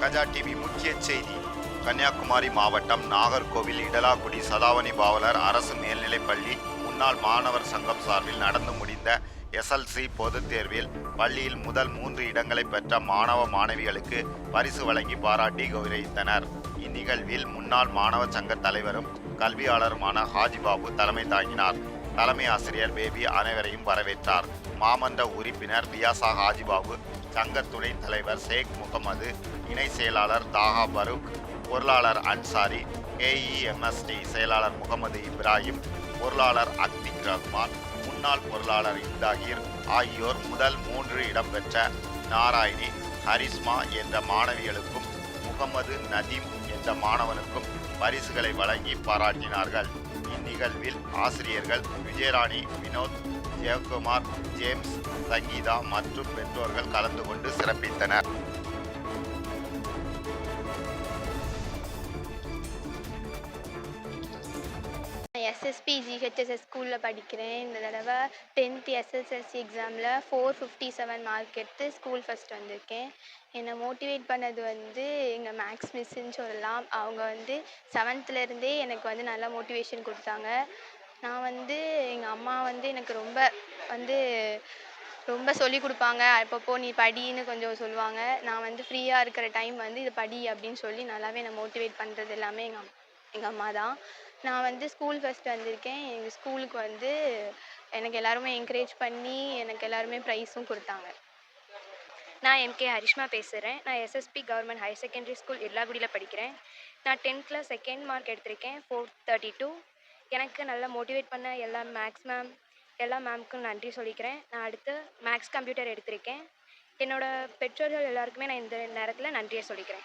Gaja TV முக்கிய செய்தி. கன்னியாகுமரி மாவட்டம் நாகர்கோவில் இடலாக்குடி சதாவணி பாவலர் அரசு மேல்நிலைப்பள்ளி முன்னாள் மாணவர் சங்கம் சார்பில் நடந்து முடிந்த எஸ்எல்சி பொதுத் தேர்வில் பள்ளியில் முதல் மூன்று இடங்களை பெற்ற மாணவ மாணவிகளுக்கு பரிசு வழங்கி பாராட்டி கௌரவித்தனர். இந்நிகழ்வில் முன்னாள் மாணவ சங்க தலைவரும் கல்வியாளருமான ஹாஜிபாபு தலைமை தாங்கினார். தலைமை ஆசிரியர் பேபி அனைவரையும் வரவேற்றார். மாமன்ற உறுப்பினர் ரியாசா ஹாஜிபாபு சங்க துணைத் தலைவர் ஷேக் முகமது இணை செயலாளர் தாகா பரூக் பொருளாளர் அன்சாரி கேஇஎம்எஸ்டி செயலாளர் முகமது இப்ராஹிம் பொருளாளர் அக்திக் ரஹ்மான் முன்னாள் பொருளாளர் இந்தாகிர் ஆகியோர் முதல் மூன்று இடம்பெற்ற நாராயணி ஹரிஸ்மா என்ற மாணவிகளுக்கும் முகமது நதீம் என்ற மாணவனுக்கும் பரிசுகளை வழங்கி பாராட்டினார்கள். இந்நிகழ்வில் ஆசிரியர்கள் விஜயராணி வினோத் ஜெயக்குமார் ஜேம்ஸ் சங்கீதா மற்றும் பெற்றோர்கள் கலந்து கொண்டு சிறப்பித்தனர். எஸ்எஸ்பி ஜிஹெச்எஸ்எஸ் ஸ்கூலில் படிக்கிறேன். இந்த தடவை டென்த் எஸ்எஸ்எஸ்சி எக்ஸாமில் ஃபோர் ஃபிஃப்டி செவன் மார்க் எடுத்து ஸ்கூல் ஃபஸ்ட் வந்திருக்கேன். என்னை மோட்டிவேட் பண்ணது வந்து எங்கள் மேக்ஸ் மிஸ்ஸுன்னு சொல்லலாம். அவங்க வந்து செவன்த்துலேருந்தே எனக்கு வந்து நல்லா மோட்டிவேஷன் கொடுத்தாங்க. நான் வந்து எங்கள் அம்மா வந்து எனக்கு ரொம்ப வந்து ரொம்ப சொல்லி கொடுப்பாங்க. அப்பப்போ நீ படின்னு கொஞ்சம் சொல்லுவாங்க. நான் வந்து ஃப்ரீயாக இருக்கிற டைம் வந்து இது படி அப்படின்னு சொல்லி நல்லாவே என்னை மோட்டிவேட் பண்ணுறது எல்லாமே எங்கள் எங்கள் அம்மா தான். நான் வந்து ஸ்கூல் ஃபஸ்ட் வந்திருக்கேன். எங்கள் ஸ்கூலுக்கு வந்து எனக்கு எல்லாருமே என்கரேஜ் பண்ணி எனக்கு எல்லாருமே ப்ரைஸும் கொடுத்தாங்க. நான் எம்கே ஹரிஷ்மா பேசுகிறேன் நான் SSP government higher secondary school இல்லாகுடியில் படிக்கிறேன். நான் டென்த்தில் செகண்ட் மார்க் எடுத்திருக்கேன். ஃபோர் தேர்ட்டி டூ எனக்கு நல்லா மோட்டிவேட் பண்ண எல்லா மேக்ஸ் மேம் எல்லா மேம்க்கும் நன்றி சொல்லிக்கிறேன். நான் அடுத்து மேக்ஸ் கம்ப்யூட்டர் எடுத்திருக்கேன். என்னோட பெற்றோர்கள் எல்லாருக்குமே நான் இந்த நேரத்தில் நன்றியை சொல்லிக்கிறேன்.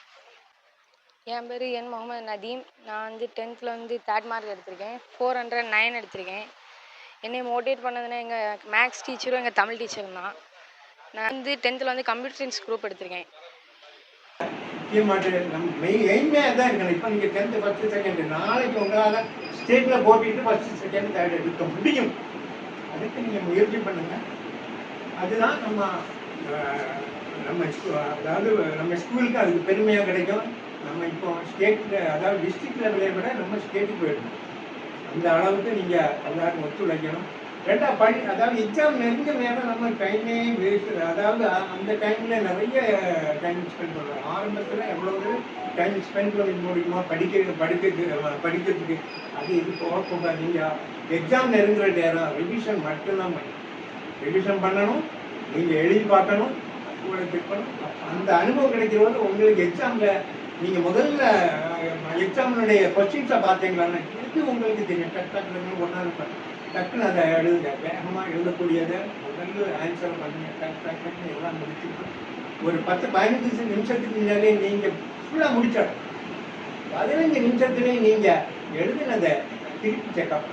என் பேர் என் முகமது நதீம். நான் வந்து டென்த்தில் வந்து தேர்ட் மார்க் எடுத்திருக்கேன். ஃபோர் ஹண்ட்ரட் நைன் எடுத்திருக்கேன். என்னை மோட்டிவேட் பண்ணதுன்னா எங்கள் மேக்ஸ் டீச்சரும் எங்கள் தமிழ் டீச்சரும் தான். நான் வந்து டென்த்தில் வந்து கம்ப்யூட்டர் சயின்ஸ் குரூப் எடுத்திருக்கேன். நம்ம எய்மே அதான் இருக்கணும். இப்போ நீங்கள் டென்த்து ஃபஸ்ட்டு செகண்ட் நாளைக்கு உங்களால் ஸ்டேட்டில் போட்டிட்டு ஃபஸ்ட்டு செகண்ட் தேர்ட் எடுக்க முடியும். அதுக்கு நீங்கள் முயற்சி பண்ணுங்கள் அதுதான் நம்ம நம்ம அதாவது நம்ம ஸ்கூலுக்கு அதுக்கு பெருமையாக கிடைக்கும். நம்ம இப்போ ஸ்டேட்டில் அதாவது டிஸ்ட்ரிக்ட் லெவலை விட நம்ம ஸ்டேட்டுக்கு போயிடணும். அந்த அளவுக்கு நீங்கள் எல்லாரும் ஒத்துழைக்கணும். ரெண்டா படி அதாவது எக்ஸாம் நெருங்க நேரம் நம்ம டைமே வேஸ்ட் அதாவது அந்த டைமில் நிறைய டைம் ஸ்பெண்ட் பண்ணுறோம். ஆரம்பத்தில் எவ்வளவு டைம் ஸ்பெண்ட் பண்ண முடியுமா படிக்க படிக்கிறது படிக்கிறதுக்கு. அது இது போக போக நீங்கள் எக்ஸாம் நெருங்குற நேரம் ரிவிஷன் மட்டும்தான் பண்ணணும். ரிவிஷன் பண்ணணும் நீங்கள் எழுதி பார்க்கணும் கூட செக் பண்ணணும் அந்த அனுபவம் கிடைக்கிற போது உங்களுக்கு எக்ஸாமில் நீங்கள் முதல்ல எக்ஸாமினுடைய கொஸ்டின்ஸை பார்த்தீங்களான்னு இது உங்களுக்கு தெரியும். டக் ஒன்றா இருப்பேன் டக்குன்னு அதை எழுதுங்க. வேகமாக எழுதக்கூடியதை முதல்ல ஆன்சர் பண்ணுங்க டக் டக் டக்குன்னு எல்லாம் முடிச்சுட்டு ஒரு பத்து பதினஞ்சு நிமிஷத்துக்கு முன்னாலே நீங்கள் ஃபுல்லாக முடிச்சிடும் பதினஞ்சு நிமிஷத்துலேயே நீங்கள் எழுதினதை திருப்பி செக்அப்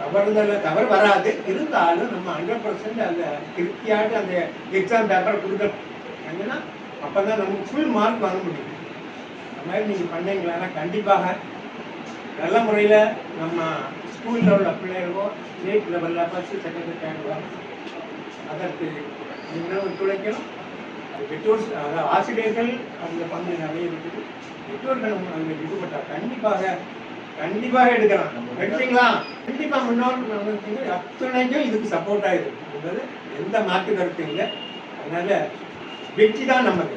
தவறுதல தவறு வராது. இருந்தாலும் நம்ம ஹண்ட்ரட் பர்சன்ட் அந்த திருப்தியாட்டு அந்த எக்ஸாம் பேப்பரை கொடுக்கணும். ஏன்னா அப்போ தான் நமக்கு ஃபுல் மார்க் வாங்க முடியும். அந்த மாதிரி நீங்கள் பண்ணீங்களான்னா கண்டிப்பாக நல்ல முறையில் நம்ம ஸ்கூலில் உள்ள பிள்ளைகளோ ஸ்டேட் லெவலில் ஃபஸ்ட்டு செகண்ட் தேர்ட் அதற்கு இன்னும் ஒத்துழைக்கணும் அது பெற்றோர் அதாவது ஆசிரியர்கள் அந்த பங்கு நிறைய இருக்குது பெற்றோர்களும் அதில் ஈடுபட்டால் கண்டிப்பாக கண்டிப்பாக எடுக்கலாம். எடுத்தீங்களா? கண்டிப்பாக முன்னோர் அத்தனைக்கும் அத்துணைக்கும் இதுக்கு சப்போர்ட் ஆகிடும் என்பது எந்த மாற்று கருத்தும் இல்லை. அதனால் வெற்றி தான் நமக்கு